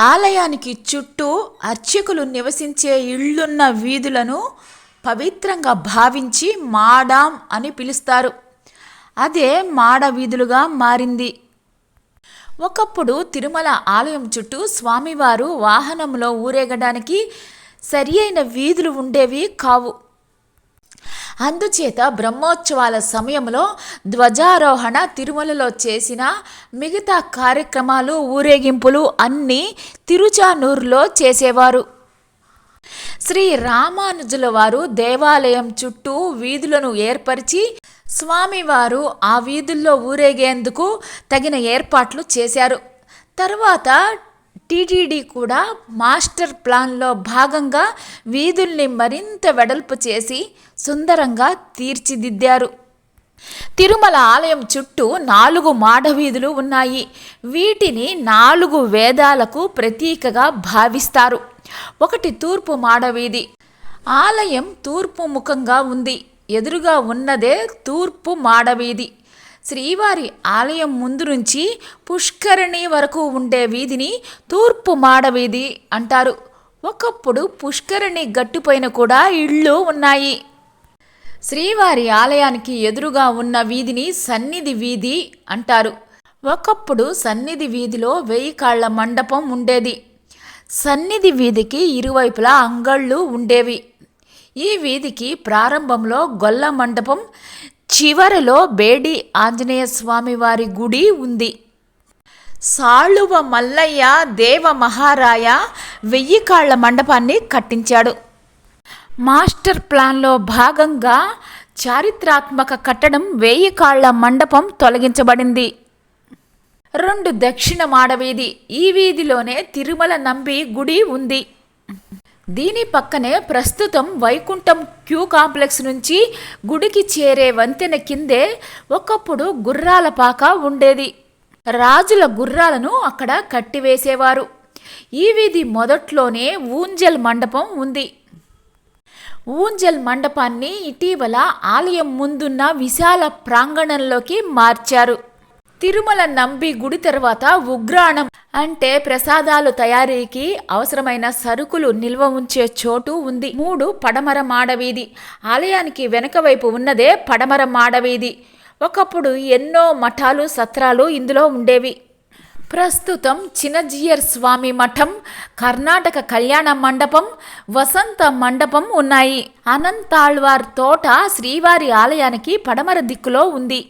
ఆలయానికి చుట్టూ అర్చకులు నివసించే ఇళ్ళున్న వీధులను పవిత్రంగా భావించి మాడాం అని పిలుస్తారు. అదే మాడ వీధులుగా మారింది. ఒకప్పుడు తిరుమల ఆలయం చుట్టూ స్వామివారు వాహనంలో ఊరేగడానికి సరి అయిన వీధులు ఉండేవి కావు. అందుచేత బ్రహ్మోత్సవాల సమయంలో ధ్వజారోహణ తిరుమలలో చేసిన మిగతా కార్యక్రమాలు ఊరేగింపులు అన్నీ తిరుచానూరులో చేసేవారు. శ్రీ రామానుజుల వారు దేవాలయం చుట్టూ వీధులను ఏర్పరిచి స్వామివారు ఆ వీధుల్లో ఊరేగేందుకు తగిన ఏర్పాట్లు చేశారు. తర్వాత టీటీడీ కూడా మాస్టర్ ప్లాన్లో భాగంగా వీధుల్ని మరింత వెడల్పు చేసి సుందరంగా తీర్చిదిద్దారు. తిరుమల ఆలయం చుట్టూ నాలుగు మాడవీధులు ఉన్నాయి. వీటిని నాలుగు వేదాలకు ప్రతీకగా భావిస్తారు. ఒకటి తూర్పు మాడవీధి. ఆలయం తూర్పు ముఖంగా ఉంది. ఎదురుగా ఉన్నదే తూర్పు మాడవీధి. శ్రీవారి ఆలయం ముందు నుంచి పుష్కరిణి వరకు ఉండే వీధిని తూర్పు మాడవీధి అంటారు. ఒకప్పుడు పుష్కరిణి గట్టుపైన కూడా ఇళ్ళు ఉన్నాయి. శ్రీవారి ఆలయానికి ఎదురుగా ఉన్న వీధిని సన్నిధి వీధి అంటారు. ఒకప్పుడు సన్నిధి వీధిలో వెయ్యి కాళ్ళ మండపం ఉండేది. సన్నిధి వీధికి ఇరువైపులా అంగళ్ళు ఉండేవి. ఈ వీధికి ప్రారంభంలో గొల్ల మండపం చివరలో బేడి ఆంజనేయ స్వామివారి గుడి ఉంది. సాళువ మల్లయ్య దేవ మహారాయ వెయ్యి కాళ్ళ మండపాన్ని కట్టించాడు. మాస్టర్ ప్లాన్లో భాగంగా చారిత్రాత్మక కట్టడం వేయి కాళ్ళ మండపం తొలగించబడింది. రెండు దక్షిణ మాడవీధి ఈ వీధిలోనే తిరుమల నంబి గుడి ఉంది. దీని పక్కనే ప్రస్తుతం వైకుంఠం క్యూ కాంప్లెక్స్ నుంచి గుడికి చేరే వంతెన కిందే ఒకప్పుడు గుర్రాల పాక ఉండేది. రాజుల గుర్రాలను అక్కడ కట్టివేసేవారు. ఈ వీధి మొదట్లోనే ఊంజల్ మండపం ఉంది. ఊంజల్ మండపాన్ని ఇటీవల ఆలయం ముందున్న విశాల ప్రాంగణంలోకి మార్చారు. తిరుమల నంబి గుడి తర్వాత ఉగ్రాణం అంటే ప్రసాదాలు తయారీకి అవసరమైన సరుకులు నిల్వ ఉంచే చోటు ఉంది. మూడు పడమర మాడవీధి ఆలయానికి వెనక వైపు ఉన్నదే పడమర మాడవీధి ఒకప్పుడు ఎన్నో మఠాలు సత్రాలు ఇందులో ఉండేవి. ప్రస్తుతం చినజియర్ స్వామి మఠం కర్ణాటక కళ్యాణ మండపం వసంత మండపం ఉన్నాయి. అనంతాళ్వార్ తోట శ్రీవారి ఆలయానికి పడమర దిక్కులో ఉంది.